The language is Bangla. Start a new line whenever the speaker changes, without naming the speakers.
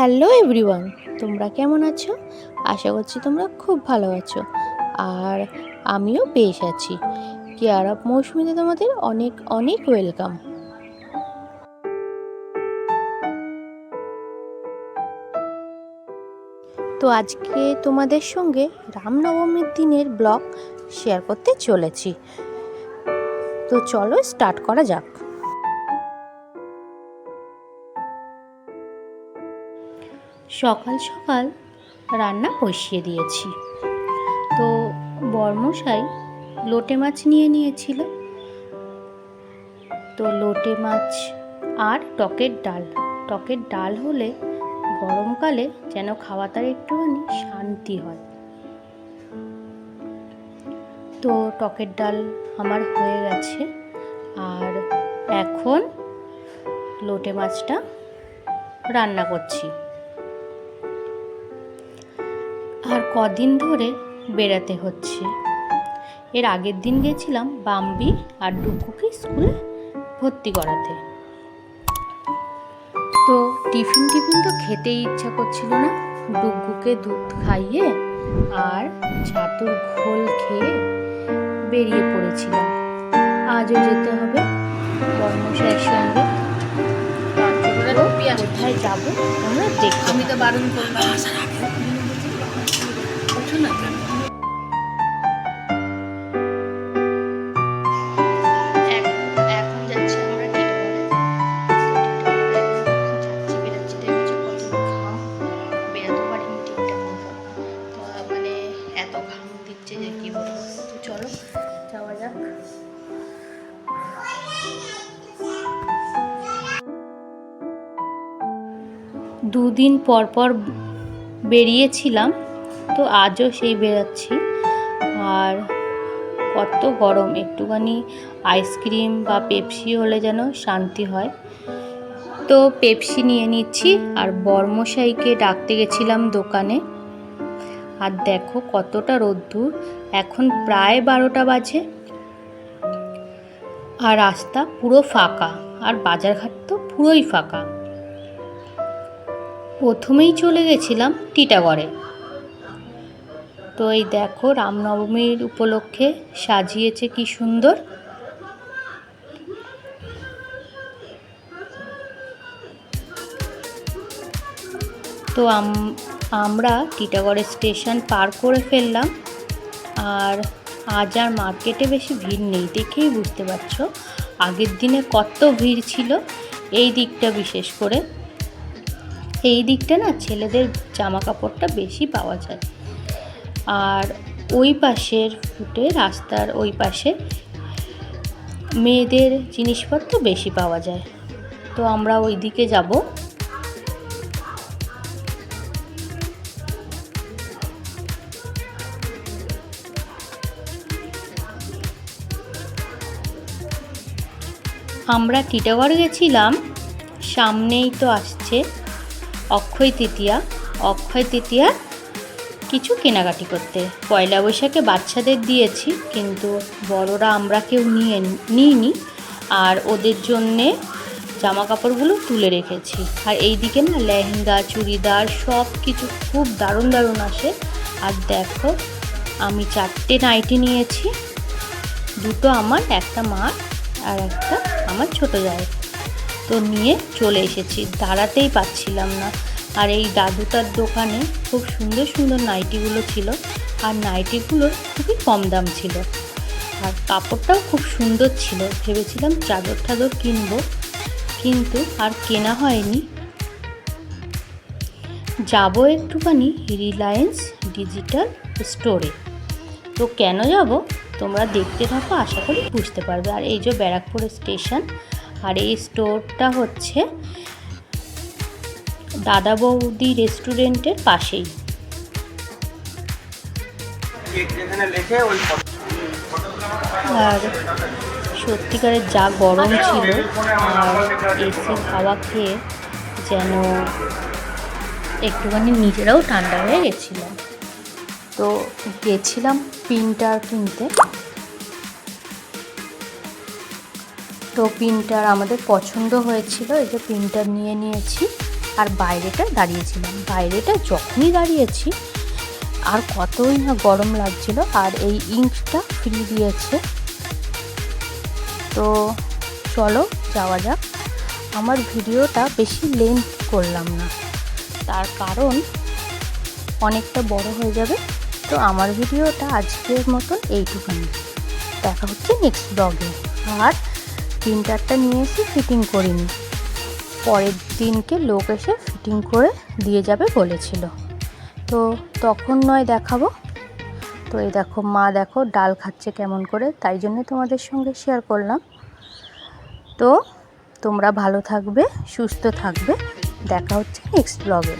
হ্যালো এভরিওয়ান, তোমরা কেমন আছো? আশা করছি তোমরা খুব ভালো আছো। আর আমিও বেশ আছি। কেয়ার অফ মৌসুমিতে তোমাদের অনেক অনেক ওয়েলকাম। তো আজকে তোমাদের সঙ্গে রামনবমীর দিনের ব্লগ শেয়ার করতে চলেছি। তো চলো স্টার্ট করা যাক। সকাল সকাল রান্না বসিয়ে দিয়েছি। তো বর্মশাই লোটে মাছ নিয়ে নিয়েছিল। তো লোটে মাছ আর টকের ডাল। টকের ডাল হলে গরমকালে যেন খাওয়া তার একটুখানি শান্তি হয়। তো টকের ডাল আমার হয়ে গেছে। আর এখন লোটে মাছটা রান্না করছি। কদিন ধরে বেড়াতে হচ্ছে। এর আগের দিন গেছিলাম বাম্বি আর ডুকুকে স্কুলে ভর্তি করাতে। তো টিফিন টিফিন তো খেতেই ইচ্ছা করছিল না। ডুগুকে দুধ খাইয়ে আর ছাতুর ঘোল খেয়ে বেরিয়ে পড়েছিলাম। আজও যেতে হবে। বর্মশাইয়ের সঙ্গে কোথায় যাব? আমরা দেখতে
আমি তো বারণ করলাম।
দুদিন পর পর বেরিয়েছিলাম, তো আজও সেই বেরাচ্ছি। আর কত গরম, একটুখানি আইসক্রিম বা পেপসি হলে যেন শান্তি হয়। তো পেপসি নিয়ে নিচ্ছি, আর বর্মশাইকে ডাকতে গেছিলাম দোকানে। আর দেখো কতটা রোদ্দুর, এখন প্রায় বারোটা বাজে। আর রাস্তা পুরো ফাঁকা, আর বাজারঘাট তো পুরোই ফাঁকা। প্রথমেই চলে গেছিলাম টিটাগড়ে। তো এই দেখো, রামনবমীর উপলক্ষে সাজিয়েছে কি সুন্দর। তো আম- আমরা টিটাগড়ের স্টেশন পার করে ফেললাম। আর আজ আর মার্কেটে বেশি ভিড় নেই দেখেই বুঝতে পারছ। আগের দিনে কত ভিড় ছিল, এই দিকটা বিশেষ করে। এই দিকটা না ছেলেদের জামা কাপড়টা বেশি পাওয়া যায়। আর ওই পাশের ফুটে রাস্তার ওই পাশে মেয়েদের জিনিসপত্র বেশি পাওয়া যায়। তো আমরা ওই দিকে যাব। আমরা টিটাগড় গেছিলাম, সামনেই তো আসছে। অক্ষয় তৃতীয়া। অক্ষয় তৃতীয়া কিছু কেনাকাটি করতে। পয়লা বৈশাখে বাচ্চাদের দিয়েছি, কিন্তু বড়রা আমরা কেউ নিয়ে নিইনি। আর ওদের জন্যে জামা কাপড়গুলো তুলে রেখেছি। আর এই দিকে না লেহেঙ্গা, চুড়িদার সব কিছু খুব দারুণ দারুণ আসে। আর দেখো, আমি চারটে নাইটি নিয়েছি। দুটো আমার, একটা মার আর একটা আমার ছোটো যায় তো নিয়ে চলে এসেছি। দাঁড়াতেই পাচ্ছিলাম না। আর এই দাদুটার দোকানে খুব সুন্দর সুন্দর নাইটিগুলো ছিল আর নাইটিগুলোর খুবই কম দাম ছিল। আর কাপড়টাও খুব সুন্দর ছিল। ভেবেছিলাম চাদর টাদর কিনবো, কিন্তু আর কেনা হয়নি। যাব একটুখানি রিলায়েন্স ডিজিটাল স্টোরে। তো কেন যাব? তোমরা দেখতে থাকো, আশা করি বুঝতে পারবে। আর এই যে ব্যারাকপুর স্টেশন আর এই স্টোরটা হচ্ছে দাদা বৌদি রেস্টুরেন্টের পাশেই। আর সত্যিকারের যা গরম ছিল আর এসির হাওয়া খেয়ে যেন একটুখানি নিজেরাও ঠান্ডা হয়ে গেছিলাম তো গেছিলাম প্রিন্টার কিনতে। তো প্রিন্টার আমাদের পছন্দ হয়েছিল, এই যে প্রিন্টার নিয়ে নিয়েছি। আর বাইরেটা দাঁড়িয়েছিলাম। বাইরেটা যখনই দাঁড়িয়েছি, আর কতই না গরম লাগছিল, আর এই ইঙ্কটা ফ্রি দিয়েছে। তো চলো যাওয়া যাক। আমার ভিডিওটা বেশি লেন্থ করলাম না। তার কারণ অনেকটা বড় হয়ে যাবে। তো আমার ভিডিওটা আজকের মতন এইটুখানি। দেখা হচ্ছে নেক্সট ব্লগে আর প্রিন্টারটা নিয়ে এসে ফিটিং করিনি। পরের দিনকে লোক এসে ফিটিং করে দিয়ে যাবে বলেছিল। তো তখন নয় দেখাবো। তো এই দেখো, মা দেখো ডাল খাচ্ছে কেমন করে, তাই জন্য তোমাদের সঙ্গে শেয়ার করলাম। তো তোমরা ভালো থাকবে, সুস্থ থাকবে। দেখা হচ্ছে নেক্সট ব্লগে